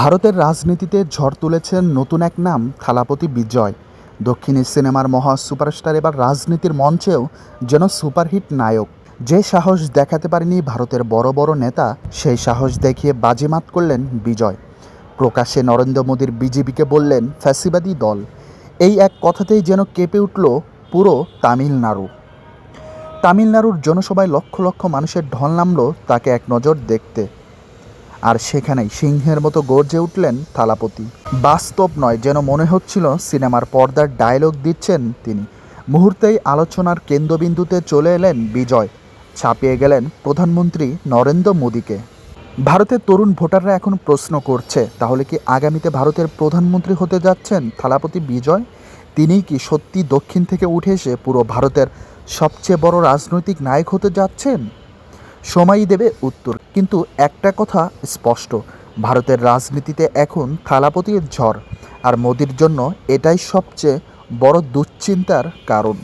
ভারতের রাজনীতিতে ঝড় তুলেছেন নতুন এক নাম, থালাপতি বিজয়। দক্ষিণী সিনেমার মহা সুপারস্টার এবার রাজনীতির মঞ্চেও যেন সুপারহিট নায়ক। যে সাহস দেখাতে পারেনি ভারতের বড় বড় নেতা, সেই সাহস দেখিয়ে বাজিমাত করলেন বিজয়। প্রকাশ্যে নরেন্দ্র মোদীর বিজেপিকে বললেন, ফ্যাসিবাদী দল। এই এক কথাতেই যেন কেঁপে উঠল পুরো তামিলনাড়ু। তামিলনাড়ুর জনসভায় লক্ষ লক্ষ মানুষের ঢল নামল তাকে এক নজর দেখতে। আর সেখানেই সিংহের মতো গর্জে উঠলেন থালাপতি। বাস্তব নয়, যেন মনে হচ্ছিল সিনেমার পর্দার ডায়লগ দিচ্ছেন তিনি। মুহূর্তেই আলোচনার কেন্দ্রবিন্দুতে চলে এলেন বিজয়। ছাপিয়ে গেলেন প্রধানমন্ত্রী নরেন্দ্র মোদীকে। ভারতের তরুণ ভোটাররা এখন প্রশ্ন করছে, তাহলে কি আগামীতে ভারতের প্রধানমন্ত্রী হতে যাচ্ছেন থালাপতি বিজয়? তিনিই কি সত্যি দক্ষিণ থেকে উঠে এসে পুরো ভারতের সবচেয়ে বড় রাজনৈতিক নায়ক হতে যাচ্ছেন? সময়ই দেবে উত্তর। কিন্তু একটা কথা স্পষ্ট, ভারতের রাজনীতিতে এখন থালাপতির ঝড়, আর মোদির জন্য এটাই সবচেয়ে বড় দুশ্চিন্তার কারণ।